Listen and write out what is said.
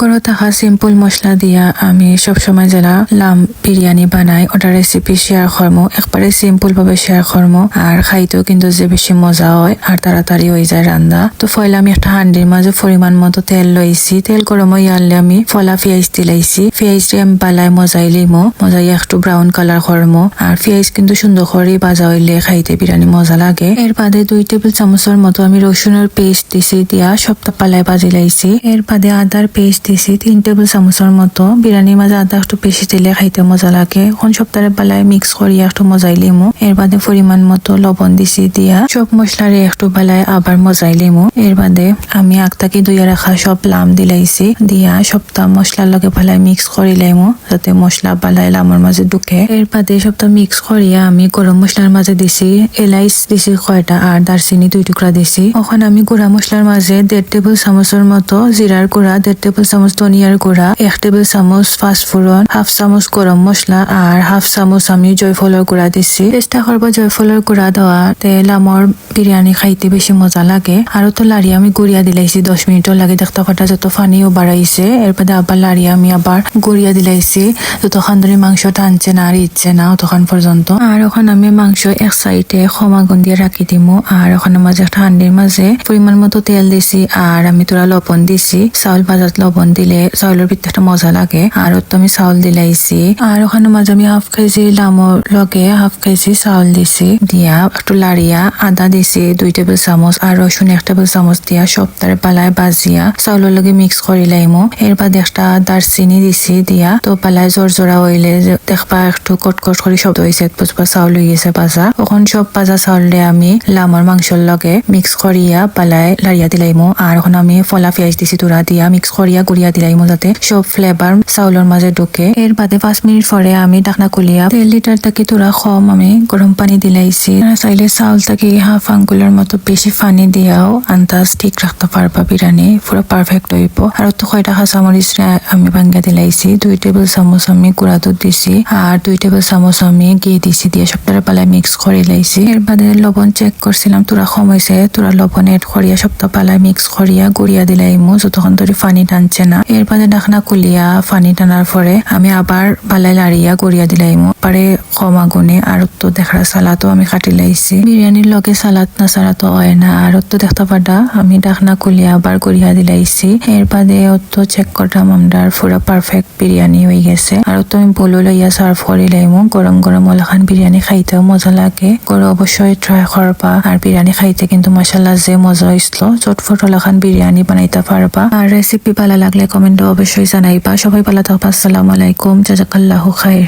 গড় থাকা সিম্পল মশলা দিয়া আমি সবসময় যারা লাম বিরিয়ানি বানাই ওটা রেসিপি শেয়ার করমো। একবারে সিম্পল ভাবে শেয়ার করমো। আর খাইতেও কিন্তু যে বেশি মজা হয় আর তাড়াতাড়ি হয়ে যায় রান্না। তো ফলে আমি একটা হান্ডির মাঝে পরিমাণ মতো তেল লইছি। তেল গরম ইয়ারলে আমি ফলা পেঁয়াজ দিলাইছি পেঁয়াজ দিয়ে আমি বালাই মজাই লিমো। মজাই একটু ব্রাউন কালার করমো। আর পেঁয়াজ কিন্তু সুন্দর করে বাজা হইলে খাইতে বিরিয়ানি মজা লাগে। এর বাদে দুই টেবিল চামচের মতো আমি রসুনের পেস্ট দিছি দিয়া সপ্তাহ পালায় বাজি লাইছি। এর বাদে আদার পেস্ট দিছি, তিন টেবিল চামচের মতো। বিরিয়ানির মাঝে আদা একটু বেশি দিলে খাইতে মজা লাগে। কোন সপ্তাহে পালায় মিক্স করিয়া একটু মজাই লিমু। এর বাদে পরিমাণ মতো লবণ দিছি দিয়া। সব মশলারে একটু বেলায় আবার মজাই লিমু। এর বাদে আমি আগতাকে দুইয়া রাখা সব লাম দিলাইছি। দিয়া সপ্তাহ মশলার লগে পালায় মিক্স করি লাইমু যাতে মশলা পালায় লামের মাঝে ঢুকে। এর বাদে সপ্তাহ মিক্স করিয়া আমি গরম মশলার মাঝে দিছি। এলাইচ দিছি কয়টা আর দারচিনি দুই টুকরা দিছি। ওখানে আমি গুঁড়া মশলার মাঝে দেড় টেবিল চামচের মতো জিরার গুঁড়া, দেড় টেবিল চামচ ধনিয়ার গুঁড়া, এক টেবিল চামচ ফাস্টফুরন হাফ চামচ গরম মশলা আর হাফ চামচ আমি জয়ফলের গুঁড়া দিছি। চেষ্টা করব জয়ফলের গুঁড়া দেওয়াতে লামর বিরিয়ানি খাইতে বেশি মজা লাগে। আর তো লাড়ি আমি গুড়িয়া দিলাইছি দশ মিনিটও লাগে। দেখতে কটা যত পানিও বাড়াইছে এরপরে আবার লাড়ি আমি আবার গুড়িয়া দিলাইছি। যতক্ষণ ধরে মাংস টানছে না আর ইচ্ছে না তখন পর্যন্ত আর ওখানে আমি মাংস এক সাইডে ক্ষমা দিয়ে রাখি দিমু। আর ওখানে মাঝে একটা হান্ডির মাঝে পরিমাণ মতো তেল দিছি আর আমি তোরা লবণ দিছি, চাউল ভাজাত লবণ দিলে চাউলের ভিতরে একটা মজা লাগে। আর তো আমি চাউল দিলাইছি। আর ওখানে মাঝে আমি হাফ কেজি লামর লগে হাফ কেজি চাউল দিছি। দিয়া একটু লাড়িয়া আদা দিছি, দুই টেবিল চামচ, আর রসুন এক টেবিল চামচ দিয়া সপ্তাহে পালায় বাজিয়া চাউলের লগে মিক্স করি লাইমো। এর বাদে একটা দারচিনি দিছি দিয়া। তো পালায় জোর জোড়া হইলে দেখবা একটু কট কট করে শব্দ হয়েছে বুঝবা চাউল হয়ে গেছে বাজা তখন সব বাজা চাউল দিয়ে আমি লামর মাংসর লগে মিক্স করিয়া পালায় লাড়িয়া দিলাইমো। আর এখন আমি ফলা পেঁয়াজ দিছি, তুরা দিয়া মিক্স করিয়া গুড়িয়া দিলাইমো যাতে সব ফ্লেভার চাউলের মাঝে ঢুকে। এর বাদে পাঁচ মিনিট পরে আমি ডাকনা খুলিয়া দেড় লিটার থেকে তুরা কম আমি গরম পানি দিলাইছি। চাইলে চাউল থেকে হাফ আঙ্গুলের মতো বেশি পানি দিয়াও আন্দাজ ঠিক রাখতে পারবা বিরিয়ানি পুরো পারফেক্ট হইব। আর তো কয়টা কাঁচামরিচ আমি ভাঙ্গা দিলাইছি। দুই টেবিল চামচ আমি গুঁড়া দুধ দিছি। আর দুই টেবিল চামচ আমি ঘি দিছি দিয়ে। সপ্তাহে পালায় মিক্স করে লাইছি। এর বাদে লবণ চেক করছিলাম তোরা কম হয়েছে তোরা লবণ এড করিয়া সপ্তাহ পালায় মিক্স করিয়া গুড়িয়া দিলাইমু যতক্ষণ ধরে পানি টানছে না। এরপরে ডাকনা খুলিয়া ফানি টানার পরে আমি আবার পালাই লাড়িয়া গড়িয়া দিলাইমু। পারে কম আগুনে আর তো দেখার সালাদও আমি কাটি লাইছি। বিরিয়ানির লগে সালাদ না সারা তো হয় না আর তো দেখতে পাটা আমি ডাকনা খুলিয়া আবার গুড়িয়া দিলাইছি এর বাদে অত চেক করতাম আমরার পুরা পারফেক্ট বিরিয়ানি হয়ে গেছে। আর তো আমি বলো লইয়া সার্ভ করে লাইমু। গরম গরম ওলাখান বিরিয়ানি খাইতেও মজা লাগে। করে অবশ্যই ট্রাই করবা আর বিরিয়ানি খাইতে কিন্তু মশালা যে মজা হয়েছিল চটফট ওলাখান বিরিয়ানি বানাইতে পারবা আর রেসিপি ভালো লাগলে কমেন্টে অবশ্যই জানাইবা। সবাই ভালো থাকবা। আসসালামু আলাইকুম। জাজাকাল্লাহু খাইর